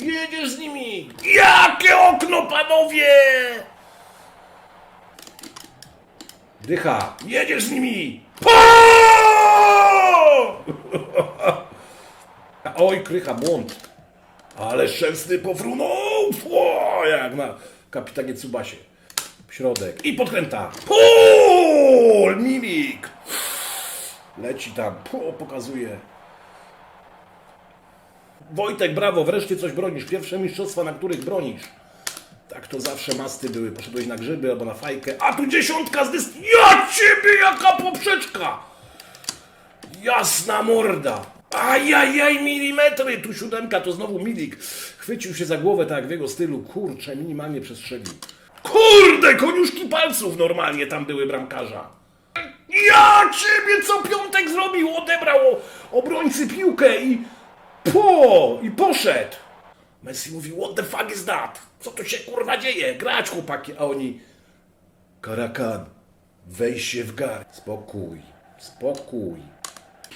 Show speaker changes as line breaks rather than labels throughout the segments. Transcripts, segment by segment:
Jedziesz z nimi! Jakie okno, panowie! Dycha, jedziesz z nimi! Po! Oj, krycha, błąd. Ale szczęsny pofrunął! O, jak na kapitanie Tsubasie. Środek. I podkręta. Pol! Milik! Leci tam. Po, pokazuje. Wojtek, brawo, wreszcie coś bronisz. Pierwsze mistrzostwa, na których bronisz. Tak to zawsze masty były. Poszedłeś na grzyby albo na fajkę. A tu dziesiątka z dysk... Ja ciebie, jaka poprzeczka! Jasna morda! Ajajaj, milimetry! Tu siódemka, to znowu milik. Chwycił się za głowę, tak w jego stylu. Kurczę, minimalnie przestrzelił. Kurde, koniuszki palców normalnie tam były bramkarza. Ja ciebie co piątek zrobił? Odebrał obrońcy piłkę i po! I poszedł. Messi mówi, what the fuck is that? Co tu się kurwa dzieje? Grać chłopaki, a oni... Karakan, weź się w gar. Spokój, spokój.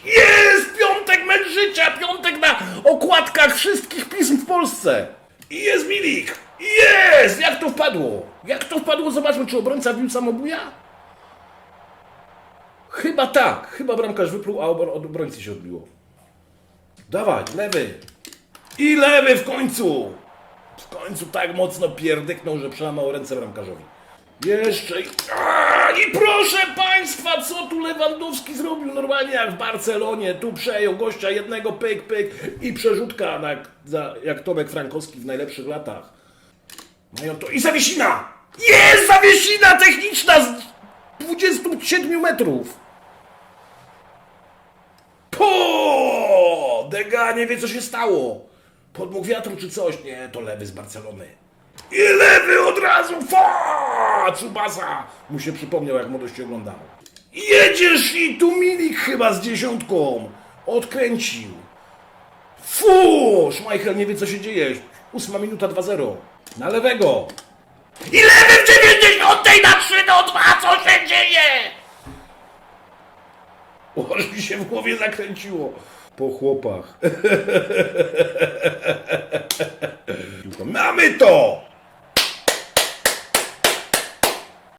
Jest piątek mecz życia, piątek na okładkach wszystkich pism w Polsce. I jest Milik. Jest! Jak to wpadło? Jak to wpadło? Zobaczmy, czy obrońca wbił samobuja? Chyba tak. Chyba bramkarz wypluł, a od obrońcy się odbiło. Dawaj, lewy. I lewy w końcu. W końcu tak mocno pierdyknął, że przełamał ręce bramkarzowi. Jeszcze i... A, I proszę Państwa, co tu Lewandowski zrobił normalnie jak w Barcelonie. Tu przejął gościa jednego, pyk, pyk i przerzutka na, za, jak Tomek Frankowski w najlepszych latach. Mają to i zawiesina! Jest zawiesina techniczna z 27 metrów! Po! Dega nie wie co się stało. Podmuch wiatru czy coś? Nie, to lewy z Barcelony. I lewy od razu! Fa! Tsubasa! Mu się przypomniał jak młodości oglądał. Jedziesz i tu Milik chyba z dziesiątką. Odkręcił. Fu! Schmeichel nie wie co się dzieje. Ósma minuta 2-0. Na lewego. I lewy w 90 na 3 do 2! Co się dzieje? Aż mi się w głowie zakręciło. Po chłopach. Mamy to!